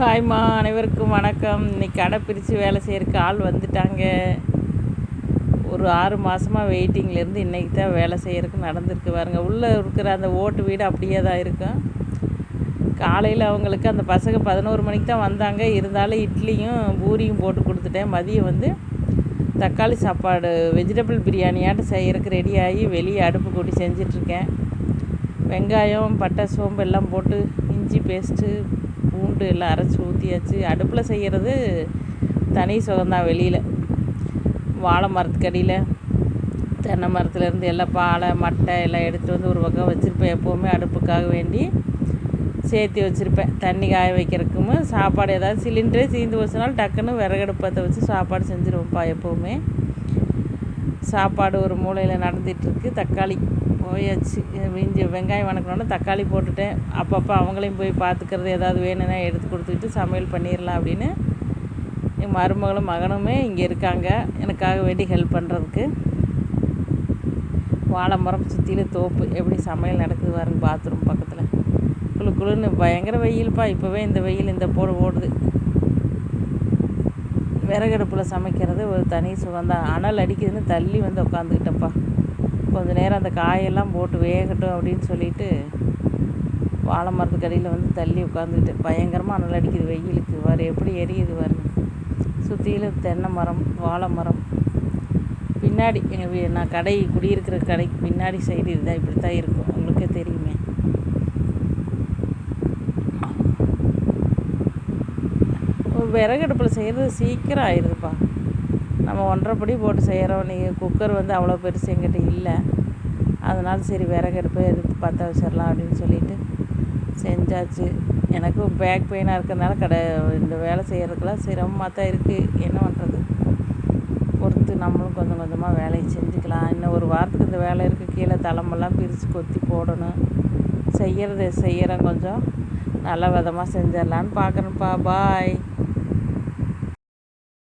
ஹாய்மா அனைவருக்கும் வணக்கம். இன்னைக்கு கடை பிரித்து வேலை செய்கிறக்கு ஆள் வந்துட்டாங்க. ஒரு ஆறு மாதமாக வெயிட்டிங்லேருந்து இன்றைக்கி தான் வேலை செய்கிறக்கு நடந்திருக்கு பாருங்க. உள்ளே இருக்கிற அந்த ஓட்டு வீடு அப்படியே தான் இருக்கும். காலையில் அவங்களுக்கு அந்த பசங்க பதினோரு மணிக்கு தான் வந்தாங்க. இருந்தாலும் இட்லியும் பூரியும் போட்டு கொடுத்துட்டேன். மதியம் வந்து தக்காளி சாப்பாடு வெஜிடபிள் பிரியாணியாட்டு செய்கிறக்கு ரெடி ஆகி வெளியே அடுப்பு கூட்டி செஞ்சிட்ருக்கேன் வெங்காயம் பட்டை சோம்பு எல்லாம் போட்டு இஞ்சி பேஸ்ட்டு பூண்டு எல்லாம் அரைச்சி ஊற்றியாச்சு அடுப்பில் செய்கிறது தனி சுகம்தான் வெளியில். வாழை மரத்துக்கடியில். தென்னை மரத்துலேருந்து எல்லாம் பாலை மட்டை எல்லாம் எடுத்துகிட்டு வந்து ஒரு பக்கம் வச்சுருப்பேன். எப்போவுமே அடுப்புக்காக வேண்டி சேர்த்து வச்சுருப்பேன். தண்ணி காய வைக்கிறதுக்கும் சாப்பாடு ஏதாவது சிலிண்டரே சீந்து வச்சுனாலும் டக்குன்னு விறகடுப்பத்தை வச்சு சாப்பாடு செஞ்சுருவோம்ப்பா எப்போவுமே. சாப்பாடு ஒரு மூலையில் நடந்துகிட்ருக்கு தக்காளி போயாச்சு. இஞ்சி வெங்காயம் வணக்கணுன்னு தக்காளி போட்டுட்டேன். அப்பப்போ அவங்களையும் போய் பார்த்துக்கிறது ஏதாவது வேணும்னா எடுத்து கொடுத்துக்கிட்டு சமையல் பண்ணிடலாம் அப்படின்னு என் மருமகளும் மகனுமே இங்கே இருக்காங்க. எனக்காக வேண்டி ஹெல்ப் பண்ணுறதுக்கு வாழை மரம் சுற்றிலும் தோப்பு எப்படி சமையல் நடக்குது பாருங்க பாத்ரூம் பக்கத்தில். குளு குளுன்னு பயங்கர வெயில்ப்பா இப்போவே இந்த வெயில் இந்த போடு ஓடுது. விறகடுப்பில் சமைக்கிறது ஒரு தனி சுகம்தான். அனல் அடிக்குதுன்னு தள்ளி வந்து உட்காந்துக்கிட்டேன்ப்பா கொஞ்சம் நேரம் அந்த காயெல்லாம் போட்டு வேகட்டும் அப்படின்னு சொல்லிட்டு வாழை மரத்துக்கு அடியில் வந்து தள்ளி உட்காந்துக்கிட்டு பயங்கரமாக அனல் அடிக்குது வெயிலுக்கு. வர எப்படி எரியுது பாருங்க. சுற்றிலும் தென்னை மரம் வாழை மரம். பின்னாடி எங்கள் நான் கடை குடியிருக்கிற கடைக்கு பின்னாடி சைடு இதுதான் இப்படி தான் இருக்கும். உங்களுக்கே தெரியுமே. விறகடுப்பில் செய்கிறது சீக்கிரம் ஆயிடுதுப்பா நம்ம ஒன்றரைப்படி போட்டு செய்கிறோம் நீங்கள் குக்கர் வந்து அவ்வளோ பெருசு எங்கிட்ட இல்லை. அதனால் சரி விறகடுப்பை எடுத்து பற்ற வச்சிடலாம் அப்படின்னு சொல்லிட்டு செஞ்சாச்சு. எனக்கும் பேக் பெயினாக இருக்கிறதுனால கடை இந்த வேலை செய்கிறதுக்கெல்லாம் சிரமமாக தான் இருக்குது என்ன பண்ணுறது பொறுத்து நம்மளும் கொஞ்சம் கொஞ்சமாக வேலையை செஞ்சுக்கலாம். இன்னும் ஒரு வாரத்துக்கு இந்த வேலை இருக்குது கீழே தலைமெல்லாம் பிரித்து கொத்தி போடணும். செய்கிறது செய்கிறேன் கொஞ்சம். நல்ல விதமாக செஞ்சிடலான்னு பார்க்குறேன்ப்பா பாய்